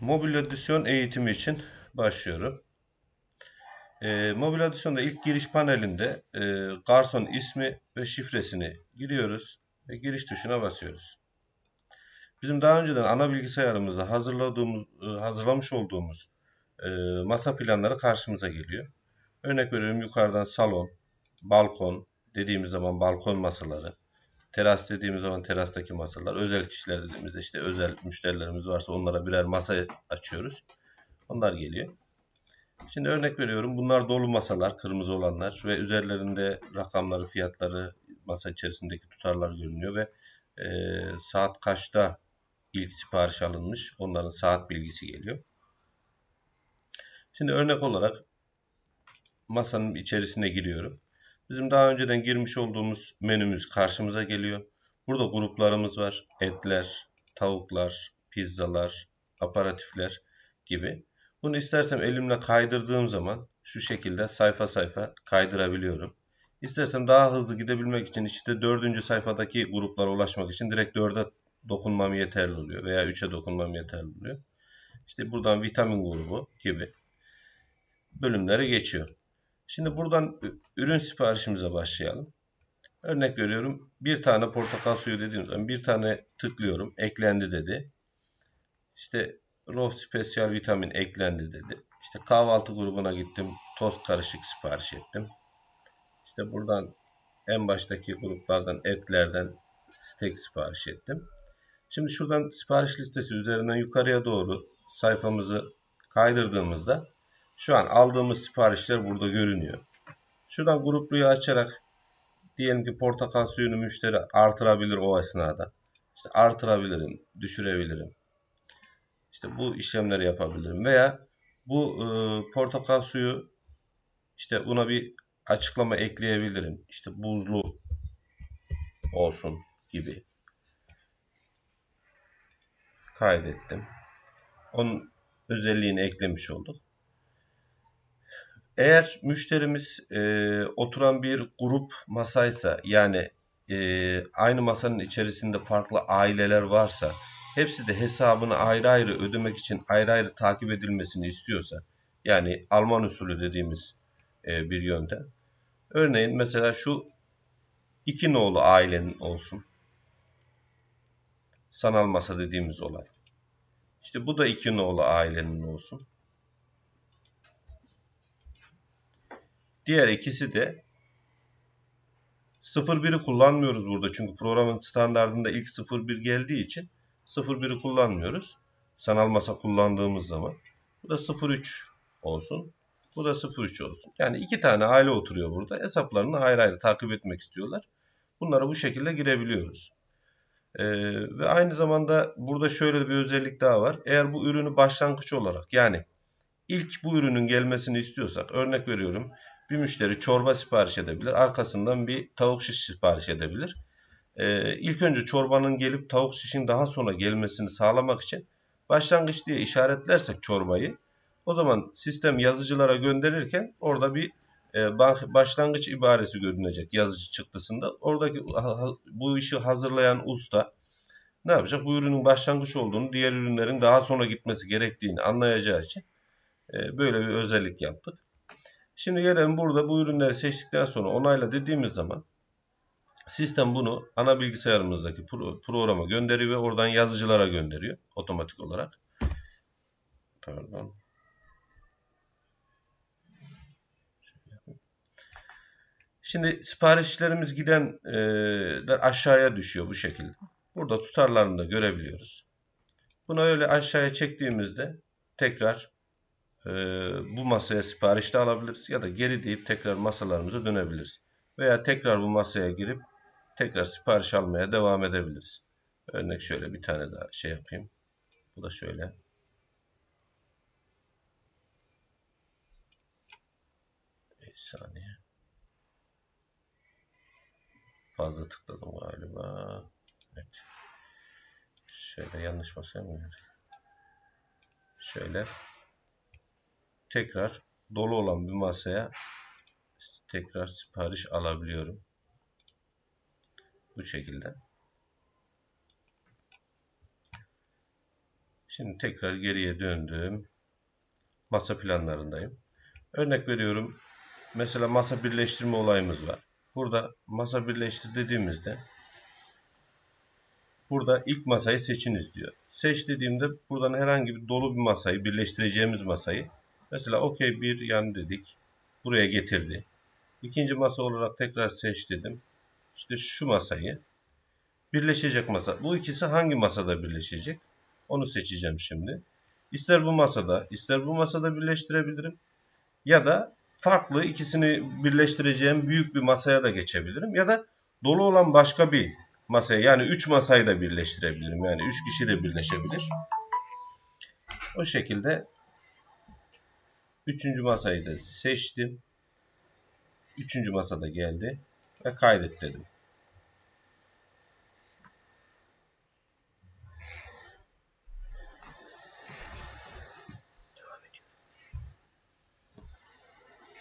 Mobil adisyon eğitimi için başlıyorum. E, mobil adisyonda ilk giriş panelinde e, garson ismi ve şifresini giriyoruz ve giriş tuşuna basıyoruz. Bizim daha önceden ana bilgisayarımızda hazırladığımız, e, hazırlamış olduğumuz e, masa planları karşımıza geliyor. Örnek veriyorum yukarıdan salon, balkon dediğimiz zaman balkon masaları, Teras dediğimiz zaman terastaki masalar, özel kişiler dediğimizde işte özel müşterilerimiz varsa onlara birer masa açıyoruz. Onlar geliyor. Şimdi örnek veriyorum. Bunlar dolu masalar, kırmızı olanlar ve üzerlerinde rakamları, fiyatları, masa içerisindeki tutarlar görünüyor ve e, saat kaçta ilk sipariş alınmış, onların saat bilgisi geliyor. Şimdi örnek olarak masanın içerisine giriyorum. Bizim daha önceden girmiş olduğumuz menümüz karşımıza geliyor. Burada gruplarımız var. Etler, tavuklar, pizzalar, aparatifler gibi. Bunu istersem elimle kaydırdığım zaman şu şekilde sayfa sayfa kaydırabiliyorum. İstersem daha hızlı gidebilmek için işte dördüncü sayfadaki gruplara ulaşmak için direkt dörde dokunmam yeterli oluyor veya üçe dokunmam yeterli oluyor. İşte buradan vitamin grubu gibi bölümlere geçiyor. Şimdi buradan ürün siparişimize başlayalım. Örnek veriyorum. Bir tane portakal suyu dediğim zaman bir tane tıklıyorum. Eklendi dedi. İşte Raw Special Vitamin eklendi dedi. İşte kahvaltı grubuna gittim. Tost karışık sipariş ettim. İşte buradan en baştaki gruplardan etlerden steak sipariş ettim. Şimdi şuradan sipariş listesi üzerinden yukarıya doğru sayfamızı kaydırdığımızda şu an aldığımız siparişler burada görünüyor. Şuradan grupluyu açarak diyelim ki portakal suyunu müşteri artırabilir o esnada. İşte artırabilirim, düşürebilirim. İşte bu işlemleri yapabilirim. Veya bu e, portakal suyu işte buna bir açıklama ekleyebilirim. İşte buzlu olsun gibi. Kaydettim. Onun özelliğini eklemiş olduk. Eğer müşterimiz e, oturan bir grup masaysa yani e, aynı masanın içerisinde farklı aileler varsa hepsi de hesabını ayrı ayrı ödemek için ayrı ayrı takip edilmesini istiyorsa yani Alman usulü dediğimiz e, bir yöntem. Örneğin mesela şu iki nolu ailenin olsun. Sanal masa dediğimiz olay. İşte bu da iki nolu ailenin olsun. Diğer ikisi de 01'i kullanmıyoruz burada. Çünkü programın standartında ilk 01 geldiği için 01'i kullanmıyoruz. Sanal masa kullandığımız zaman. Bu da 03 olsun. Bu da 03 olsun. Yani iki tane aile oturuyor burada. Hesaplarını ayrı ayrı takip etmek istiyorlar. Bunlara bu şekilde girebiliyoruz. Ee, ve aynı zamanda burada şöyle bir özellik daha var. Eğer bu ürünü başlangıç olarak yani ilk bu ürünün gelmesini istiyorsak örnek veriyorum bir müşteri çorba sipariş edebilir. Arkasından bir tavuk şiş sipariş edebilir. Ee, ilk önce çorbanın gelip tavuk şişin daha sonra gelmesini sağlamak için başlangıç diye işaretlersek çorbayı o zaman sistem yazıcılara gönderirken orada bir e, başlangıç ibaresi görünecek yazıcı çıktısında. Oradaki bu işi hazırlayan usta ne yapacak? Bu ürünün başlangıç olduğunu, diğer ürünlerin daha sonra gitmesi gerektiğini anlayacağı için e, böyle bir özellik yaptık. Şimdi gelelim burada bu ürünleri seçtikten sonra onayla dediğimiz zaman sistem bunu ana bilgisayarımızdaki pro programa gönderiyor ve oradan yazıcılara gönderiyor otomatik olarak. Pardon. Şimdi siparişlerimiz gidenler aşağıya düşüyor bu şekilde. Burada tutarlarını da görebiliyoruz. Bunu öyle aşağıya çektiğimizde tekrar e, bu masaya sipariş de alabiliriz ya da geri deyip tekrar masalarımıza dönebiliriz. Veya tekrar bu masaya girip tekrar sipariş almaya devam edebiliriz. Örnek şöyle bir tane daha şey yapayım. Bu da şöyle. Bir saniye. Fazla tıkladım galiba. Evet. Şöyle yanlış masaya mı Şöyle tekrar dolu olan bir masaya tekrar sipariş alabiliyorum. Bu şekilde. Şimdi tekrar geriye döndüm. Masa planlarındayım. Örnek veriyorum. Mesela masa birleştirme olayımız var. Burada masa birleştir dediğimizde burada ilk masayı seçiniz diyor. Seç dediğimde buradan herhangi bir dolu bir masayı birleştireceğimiz masayı mesela okey bir yan dedik. Buraya getirdi. İkinci masa olarak tekrar seç dedim. İşte şu masayı birleşecek masa. Bu ikisi hangi masada birleşecek? Onu seçeceğim şimdi. İster bu masada, ister bu masada birleştirebilirim. Ya da farklı ikisini birleştireceğim büyük bir masaya da geçebilirim. Ya da dolu olan başka bir masaya yani 3 masayı da birleştirebilirim. Yani 3 kişi de birleşebilir. O şekilde üçüncü masayı da seçtim. Üçüncü masada geldi ve kaydet dedim.